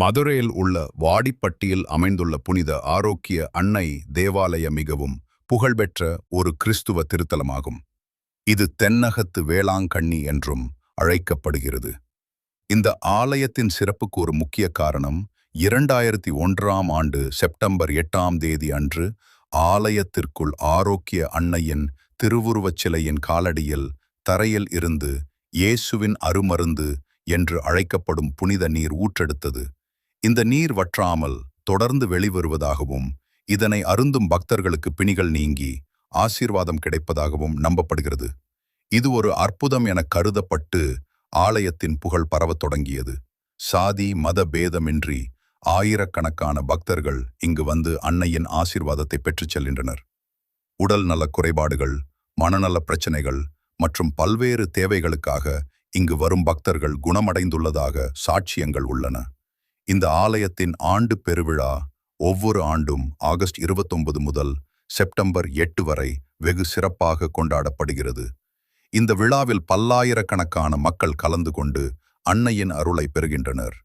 மதுரையில் உள்ள வாடிப்பட்டியில் அமைந்துள்ள புனித ஆரோக்கிய அன்னை தேவாலய மிகவும் புகழ்பெற்ற ஒரு கிறிஸ்துவ திருத்தலமாகும். இது தென்னகத்து வேளாங்கண்ணி என்றும் அழைக்கப்படுகிறது. இந்த ஆலயத்தின் சிறப்புக்கு ஒரு முக்கிய காரணம் இரண்டாயிரத்தி ஒன்றாம் ஆண்டு செப்டம்பர் எட்டாம் தேதி அன்று ஆலயத்திற்குள் ஆரோக்கிய அன்னையின் திருவுருவச் சிலையின் காலடியில் தரையில் இருந்து இயேசுவின் அருமருந்து என்று அழைக்கப்படும் புனித நீர் ஊற்றெடுத்தது. இந்த நீர் வற்றாமல் தொடர்ந்து வெளிவருவதாகவும் இதனை அருந்தும் பக்தர்களுக்கு பிணிகள் நீங்கி ஆசீர்வாதம் கிடைப்பதாகவும் நம்பப்படுகிறது. இது ஒரு அற்புதம் என கருதப்பட்டு ஆலயத்தின் புகழ் பரவத் தொடங்கியது. சாதி மத பேதமின்றி ஆயிரக்கணக்கான பக்தர்கள் இங்கு வந்து அன்னையின் ஆசீர்வாதத்தை பெற்றுச் செல்கின்றனர். உடல் நலக் குறைபாடுகள் மனநல பிரச்சனைகள் மற்றும் பல்வேறு தேவைகளுக்காக இங்கு வரும் பக்தர்கள் குணமடைந்துள்ளதாக சாட்சியங்கள் உள்ளன. இந்த ஆலயத்தின் ஆண்டு பெருவிழா ஒவ்வொரு ஆண்டும் ஆகஸ்ட் 29 முதல் செப்டம்பர் எட்டு வரை வெகு சிறப்பாக கொண்டாடப்படுகிறது. இந்த விழாவில் பல்லாயிரக்கணக்கான மக்கள் கலந்து கொண்டு அன்னையின் அருளை பெறுகின்றனர்.